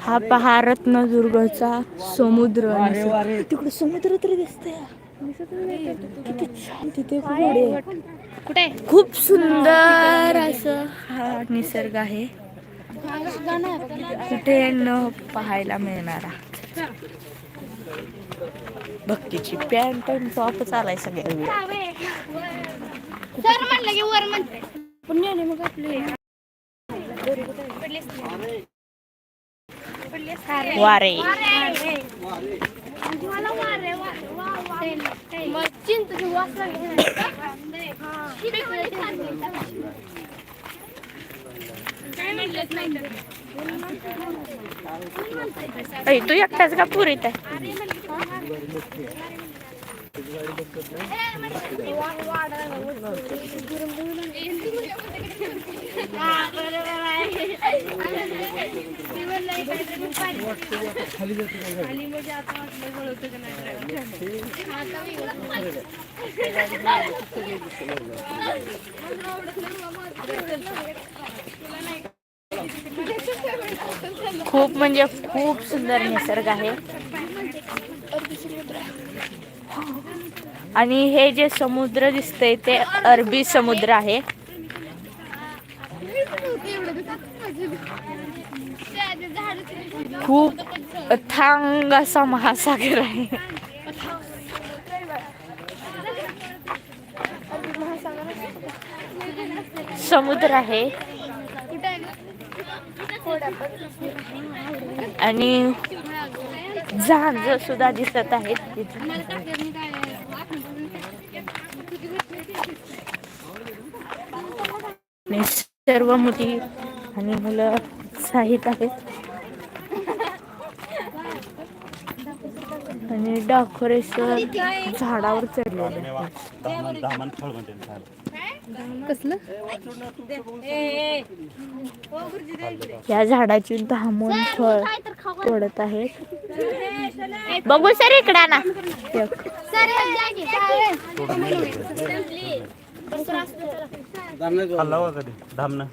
हा पहा रत्नदुर्गचा समुद्र तिकडे समुद्र तरी दिसतंय. किती छान तिथे कुठे? खूप सुंदर असं हा निसर्ग आहे. कुठे न पाहायला मिळणारा? भक्तीची पॅन्ट आणि टॉप चालाय सगळ्या. सर म्हणलं की? वारे. तू एकटाच का पुरीत आहे. का खूप म्हणजे खूप सुंदर निसर्ग आहे. आणि हे जे समुद्र दिसतंय ते अरबी समुद्र आहे. खूप थांग असा महासागर आहे. समुद्र आहे. आणि जहाज सुद्धा दिसत आहेत तिथे. आणि सर्व मुली आणि मुलं उत्साहित आहेत. आणि डेकोरेशन झाडावर चढलेलं आहे. कसलं? या झाडाची धामून फळ तोडत आहेत. बघू सर इकडा ना. खाल्ला होता कधी धामणं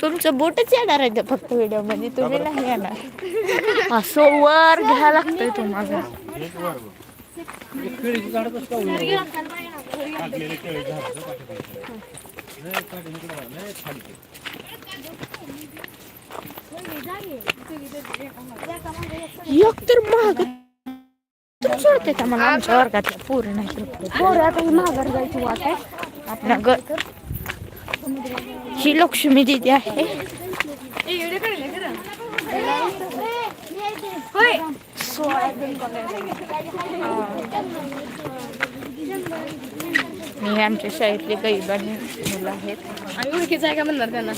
तुमचं बोटच येणार आहे फक्त व्हिडिओ मध्ये तुम्ही नाही येणार. असं वर घ्या लागतंय तुम्हाला. एक तर महाग सोडते का मला? आमच्या वर्गातल्या पूर्ण महागार जायची वाट आहे. नगर ही लक्ष्मी दिदी आहे. मी आमच्या शाळेतले गैबाने मुलं आहेत. आणि ओळखीचं आहे का म्हणणार त्यांना?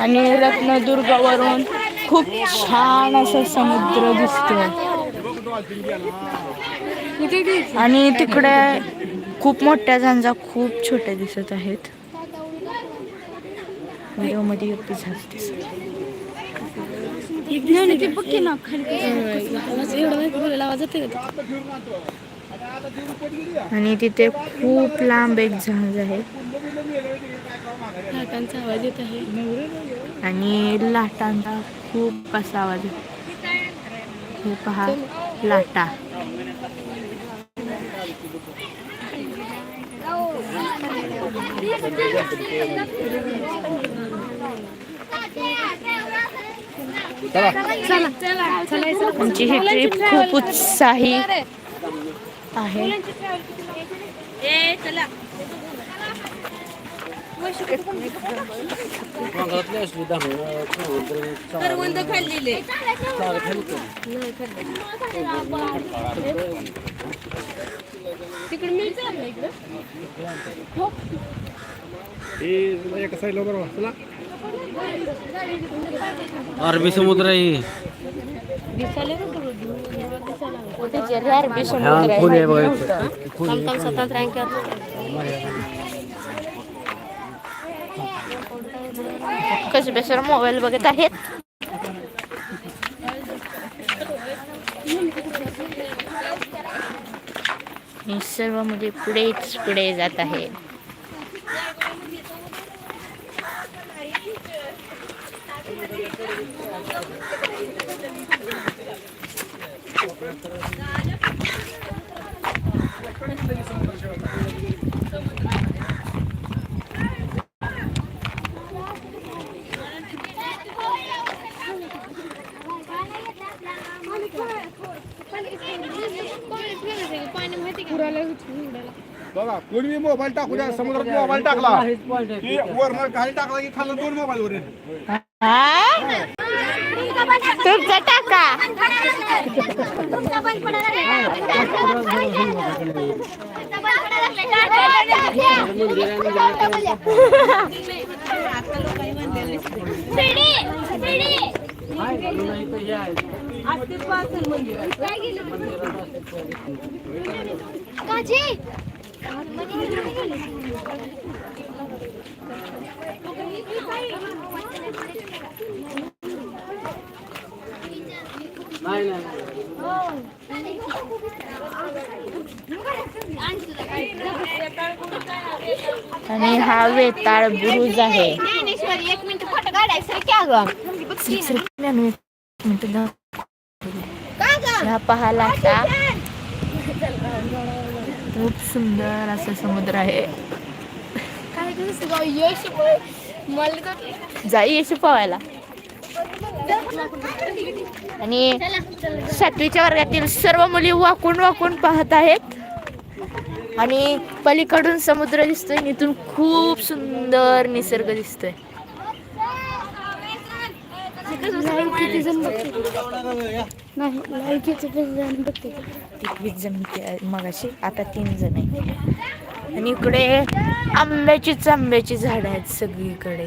आणि रत्नदुर्गावरून खूप छान असं समुद्र दिसतोय. आणि तिकडे खूप मोठ्या झांजा खूप छोट्या दिसत आहेत. व्हिडिओमध्ये एकटी झाड दिसत आणि तिथे खूप लांब एक झांज आहे. लाटांचा आवाज येत आहे. आणि लाटांचा खूप असा आवाज येतो. हे पहा लाटा. आमची ही ट्रिप खूप उत्साही आहे. करवंद खाल्लेले तिकडे मिळतं ना इकडं एका साईडला बरोबर चला अरबी समुद्र आहे. अरबी समुद्र आहे. कसबे बेसर मोबाईल बघत आहेत. सर्व म्हणजे पुढेच पुढे जात आहे बघा कोणी मोबाईल टाकू द्या समुद्रात मोबाईल टाकला. की वर खाली टाकला की खाली दोन मोबाईल वर. हा? तुमचा टाका. काजी? नाही नाही आणि हा वेताळ बुरुज आहे. ज्ञानेश्वरी एक मिनिट फोटो काढायचं क्या ग मिनिट. ह्या पाहाला आता खूप सुंदर असं समुद्र आहे. जाई येशी पोहायला. आणि सातवीच्या वर्गातील सर्व मुली वाकून वाकून पाहत आहेत. आणि पलीकडून समुद्र दिसतोय इथून खूप सुंदर निसर्ग दिसतोय. किती जण नाही लाईक किती जण बघते. एकवीस जण होते मगाशी आता तीन जण आहे आणि इकडे आंब्याचीच आंब्याची झाडं आहेत सगळीकडे.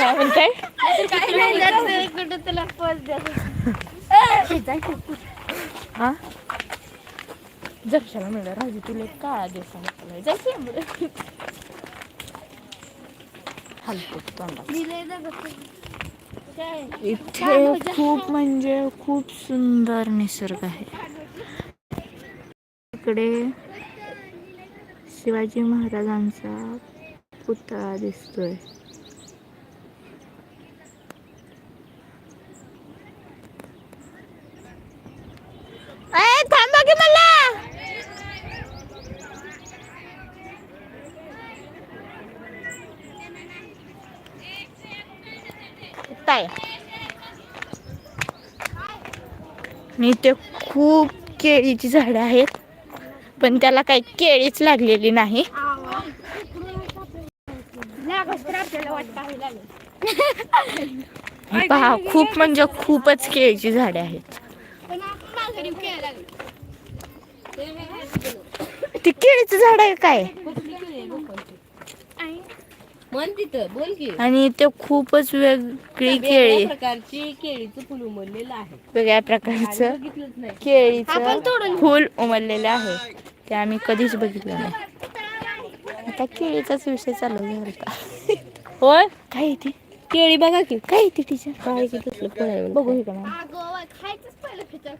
काय म्हणताय हा? जक्षाला म्हणलं राजू तुला एक काळा दिवसा जायचं हलतो इथे खूप म्हणजे खूप सुंदर निसर्ग आहे. इकडे शिवाजी महाराजांचा पुतळा दिसतोय ए, थांबा की मला काय आणि इथे खूप केळीची झाडं आहेत पण त्याला काही केळीच लागलेली नाही. पहा खूप म्हणजे खूपच केळीची झाडे आहेत. ती केळीचं झाड आहे काय? म्हण तिथं बोल की. आणि ते खूपच वेगळी वेगळ्या केळी. प्रकारची केळीचं फुल उमललेलं आहे. वेगळ्या प्रकारचं बघितलंच नाही. केळीचं फुल उमललेलं आहे. ते आम्ही कधीच बघितलं नाही. आता केळीचाच विषय चालू झाला होता होय? काय आहे ती? केळी बघा की. काय आहे ती टीचर काय की तसलं फळ आहे म्हणून. बघू इकडं खेचाळ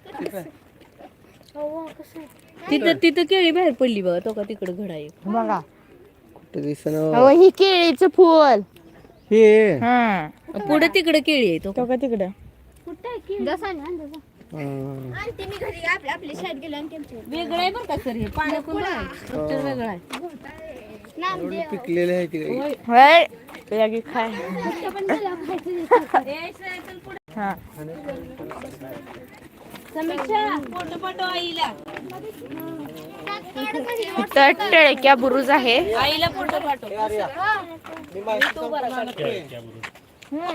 तिथं तिथं केळी बाहेर पडली बघा तो का तिकडं घडा एक. बघा. दिसेना. अहो ही केळीचं फुल. हे. हा. पुढे तिकडे केळी आहे तो. तो का तिकडं? वेगळं आहे बरं का सर हे? पाण्यातून स्ट्रक्चर वेगळं आहे. पिकलेले आहे तिकडे होय. लगे खाय. हा. टेळक्या बुरुज आहे. आईला फोटो पाठव मी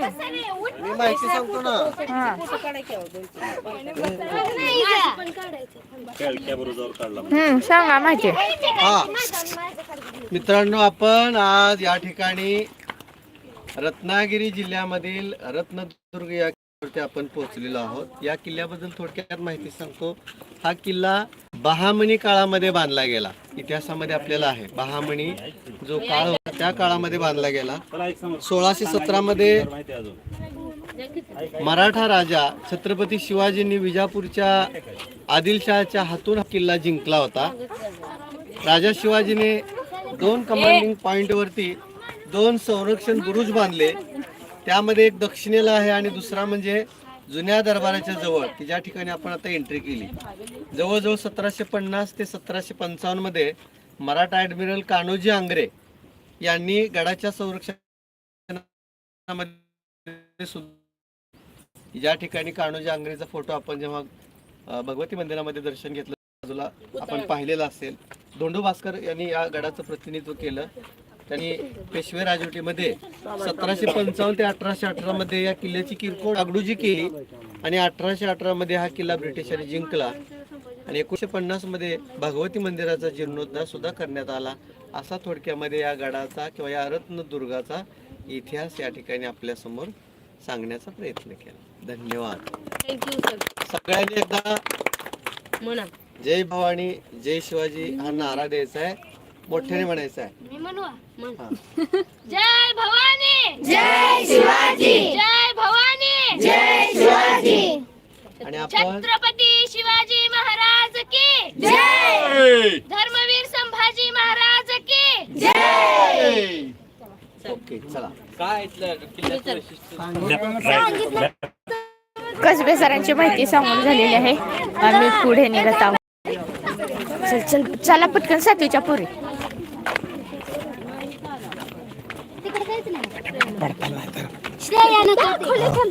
माहिती सांगतो ना. हा हम्म सांगा माहिती हा. मित्रांनो आपण आज या ठिकाणी रत्नागिरी जिल्ह्यामधील रत्नदुर्ग या आपण पोहोचलेलो आहोत. या किल्ल्याबद्दल थोडक्यात माहिती सांगतो. हा किल्ला बहामणी काळामध्ये बांधला गेला. इतिहासामध्ये आपल्याला आहे. बहामणी जो काळ होता त्या काळामध्ये बांधला गेला. सोळाशे सतरा मध्ये मराठा राजा छत्रपती शिवाजींनी विजापूरच्या आदिलशहाच्या हातून हा किल्ला जिंकला होता. राजा शिवाजीने दोन कमांडिंग पॉइंट वरती दोन संरक्षण बुरुज बांधले. त्यामध्ये एक दक्षिणेला आहे आणि दुसरा म्हणजे जुन्या दरबाराच्या जवळ की ज्या ठिकाणी आपण आता एंट्री केली. जवळजवळ सतराशे पन्नास ते सतराशे पंचावन्नमध्ये मराठा ऍडमिरल कान्होजी आंग्रे यांनी गडाच्या संरक्षणामध्ये सुद्धा ज्या ठिकाणी कान्होजी आंग्रेचा फोटो आपण जेव्हा भगवती मंदिरामध्ये दर्शन घेतलं बाजूला आपण पाहिलेलं असेल. धोंडू भास्कर यांनी या गडाचं प्रतिनिधित्व केलं. त्यांनी पेशवे राजवटीमध्ये सतराशे पंचावन्न ते अठराशे अठरा मध्ये या किल्ल्याची किरकोळ डागडुजी केली आणि अठराशे अठरा मध्ये हा किल्ला ब्रिटिशांनी जिंकला. आणि एकोणीशे पन्नासमध्ये भगवती मंदिराचा जीर्णोद्धार सुद्धा करण्यात आला. असा थोडक्यामध्ये या गडाचा किंवा या रत्नदुर्गाचा इतिहास या ठिकाणी आपल्यासमोर सांगण्याचा प्रयत्न केला. धन्यवाद. सगळ्यांनी एकदा जय भवानी जय शिवाजी हा नारा द्यायचा आहे. मोठ्याने म्हणायचा आहे. हा. जय भवानी! जय शिवाजी! जय भवानी! जय शिवाजी! आणि आपण छत्रपती शिवाजी महाराज की! जय! धर्मवीर संभाजी महाराज की! जय! ओके चला. कसबे सरांची माहिती सांगून झालेली आहे. आम्ही पुढे निघत आहोत. चल चल चला पटकन सातवीच्या पुरी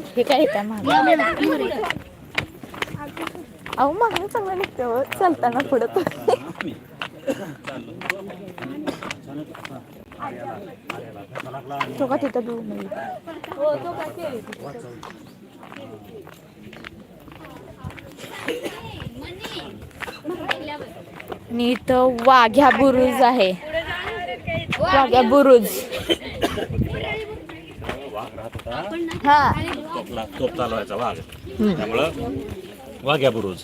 हे काय येतं मागं? अहो मागणं चांगलं निघतं चालताना पुढं तो का तिथं दूर नाही नीत वाघ्या बुरुज आहे वाघ्या बुरुज हा तोपला तोप चालवायचा वाघ त्यामुळं वाघ्या बुरुज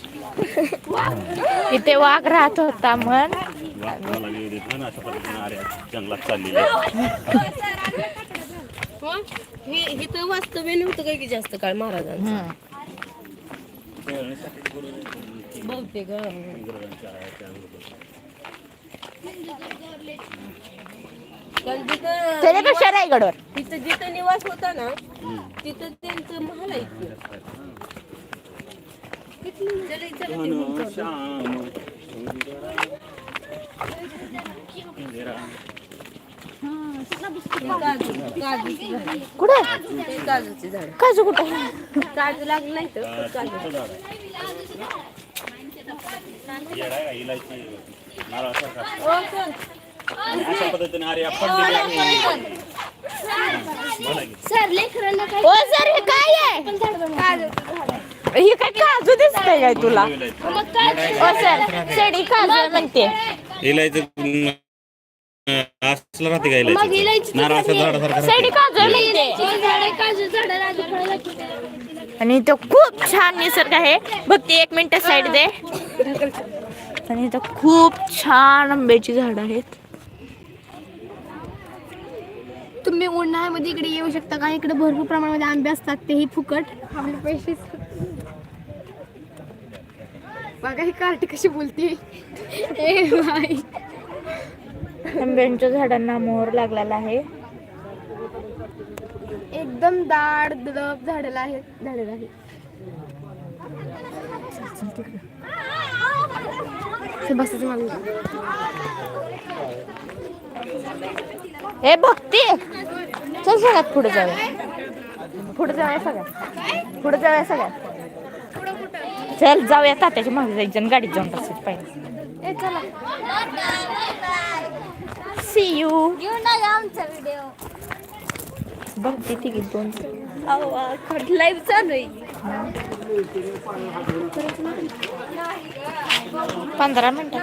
इथे वाघ राहत होता म्हण वाघ मला येऊ देत नाही अशा पद्धतीने आर्या जंगलात चाललेले. हे हे तर वास्तव्य नव्हतं काय की जास्त काळ महाराजांचं हम्म. बहुतेक हं. कारण तिथं त्याच्यापेक्षा रायगडवर तिथं जिथं निवास होता ना तिथं त्यांचं महल आहे. चला, चला, ते काजू काजूची झाडं. कुठे? ते काजूची झाड. काजू कुठे? काजू लागलं नाही तर काजू? इलायची नारळासारखा. चल अशा पद्धतीने आर्या पडलेली आहे. सर लेकरांना काय ओ सर हे काय आहे? हे काय काजू दिसतंय काय तुला? ओ सर सेडी काजू म्हणते. इलायचं असलं राहते का इलायचं? नारळाच्या झाडासारखं सेडी काजू म्हणते. झाड काजू झाड राजू फळं लागतात. आणि इथं खूप छान निसर्ग आहे. बघ ती एक मिनिट साईड दे. आणि इथं खूप छान आंब्याची झाड आहेत. तुम्ही उन्हाळ्यामध्ये इकडे येऊ शकता का? इकडे भरपूर प्रमाणामध्ये आंबे असतात तेही फुकट. आपले पैसे बघा ही कार्टी कशी बोलते. ए बाई. आंब्यांच्या झाडांना मोहर लागलेला आहे. एकदम दाड दडप झाडेला आहेत झाडेला आहे. बसायचं मला हे भक्ती! चल सगळ्यात पुढे जाऊया. पुढे जाऊया सगळ्यात. पुढे जाऊया सगळ्यात. चल जाऊया तात्याच्या मागे जायचं आणि गाडीत जाऊन बसायचं पाहिजे ए चला. सी यू आमचा व्हिडिओ भक्ती तिघी दोन. लाईव्ह चालू आहे. पंधरा मिनिटं.